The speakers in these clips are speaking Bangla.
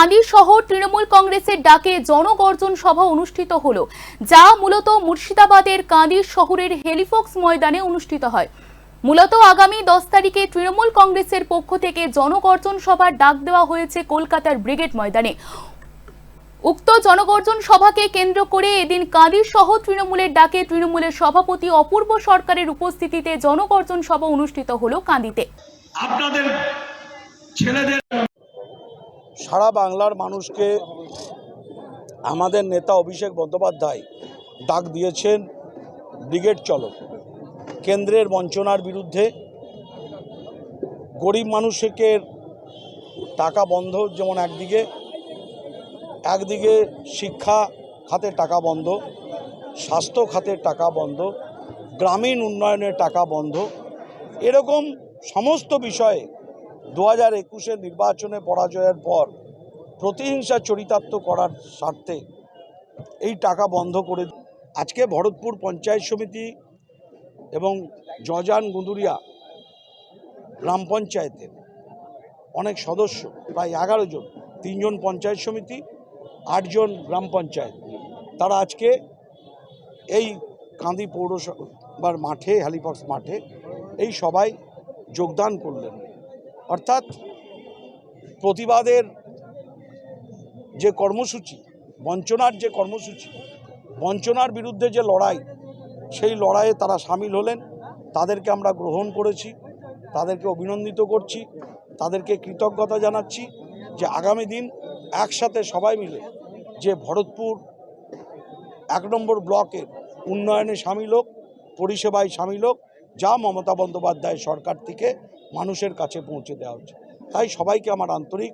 কান্দি সহ তৃণমূল কংগ্রেসের ডাকে জনগর্জন সভা অনুষ্ঠিত হল, যা মূলত মুর্শিদাবাদের কান্দি শহরের হেলিফক্স ময়দানে অনুষ্ঠিত হয়। মূলত আগামী দশ তারিখে তৃণমূল কংগ্রেসের পক্ষ থেকে জনগর্জন সভার ডাক দেওয়া হয়েছে কলকাতার ব্রিগেড ময়দানে। উক্ত জনগর্জন সভাকে কেন্দ্র করে এদিন কাঁদির সহ তৃণমূলের ডাকে তৃণমূলের সভাপতি অপূর্ব সরকারের উপস্থিতিতে জনগর্জন সভা অনুষ্ঠিত হলো কান্দিতে আপনাদের ছেলেদের সারা বাংলার মানুষকে আমাদের নেতা অভিষেক বন্দ্যোপাধ্যায় ডাক দিয়েছেন, ব্রিগেড চলো। কেন্দ্রের বঞ্চনার বিরুদ্ধে গরিব মানুষকে টাকা বন্ধ যেমন একদিকে একদিকে শিক্ষা খাতের টাকা বন্ধ, স্বাস্থ্য খাতের টাকা বন্ধ, গ্রামীণ উন্নয়নের টাকা বন্ধ, এরকম সমস্ত বিষয়ে দু হাজার একুশের নির্বাচনে পরাজয়ের পর প্রতিহিংসা চরিতার্থ করার স্বার্থে এই টাকা বন্ধ করে আজকে ভরতপুর পঞ্চায়েত সমিতি এবং জজান গুঁদুরিয়া গ্রাম পঞ্চায়েতের অনেক সদস্য, প্রায় এগারো জন, তিনজন পঞ্চায়েত সমিতি, আটজন গ্রাম পঞ্চায়েত। তারা আজকে এই কান্দি পৌরসভার মাঠে, হ্যালিফক্স মাঠে এই সবাই যোগদান করলেন। অর্থাৎ প্রতিবাদের যে কর্মসূচি, বঞ্চনার যে কর্মসূচি, বঞ্চনার বিরুদ্ধে যে লড়াই, সেই লড়াইয়ে তারা সামিল হলেন। তাদেরকে আমরা গ্রহণ করেছি, তাদেরকে অভিনন্দিত করছি, তাদেরকে কৃতজ্ঞতা জানাচ্ছি যে আগামী দিন একসাথে সবাই মিলে যে ভরতপুর এক নম্বর ব্লকের উন্নয়নে সামিল হোক, পরিষেবায় সামিল হোক যা মমতা বন্দ্যোপাধ্যায় সরকার থেকে মানুষের কাছে পৌঁছে দেওয়া হচ্ছে। তাই সবাইকে আমার আন্তরিক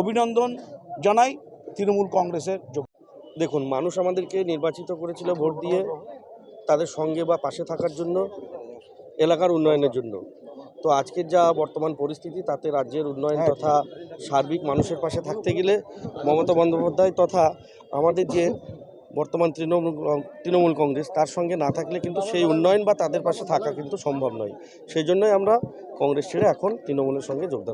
অভিনন্দন জানাই। তৃণমূল কংগ্রেসের যোগ দেখুন মানুষ আমাদেরকে নির্বাচিত করেছিল ভোট দিয়ে তাদের সঙ্গে বা পাশে থাকার জন্য এলাকার উন্নয়নের জন্য। তো আজকের যা বর্তমান পরিস্থিতি তাতে রাজ্যের উন্নয়ন হ্যাঁ। তথা সার্বিক মানুষের পাশে থাকতে গেলে মমতা বন্দ্যোপাধ্যায় তথা আমাদের যে বর্তমান তৃণমূল তৃণমূল কংগ্রেস, তার সঙ্গে না থাকলে কিন্তু সেই উন্নয়ন বা তাদের পাশে থাকা কিন্তু সম্ভব নয়। সেই জন্যই আমরা কংগ্রেস ছেড়ে এখন তৃণমূলের সঙ্গে যোগদান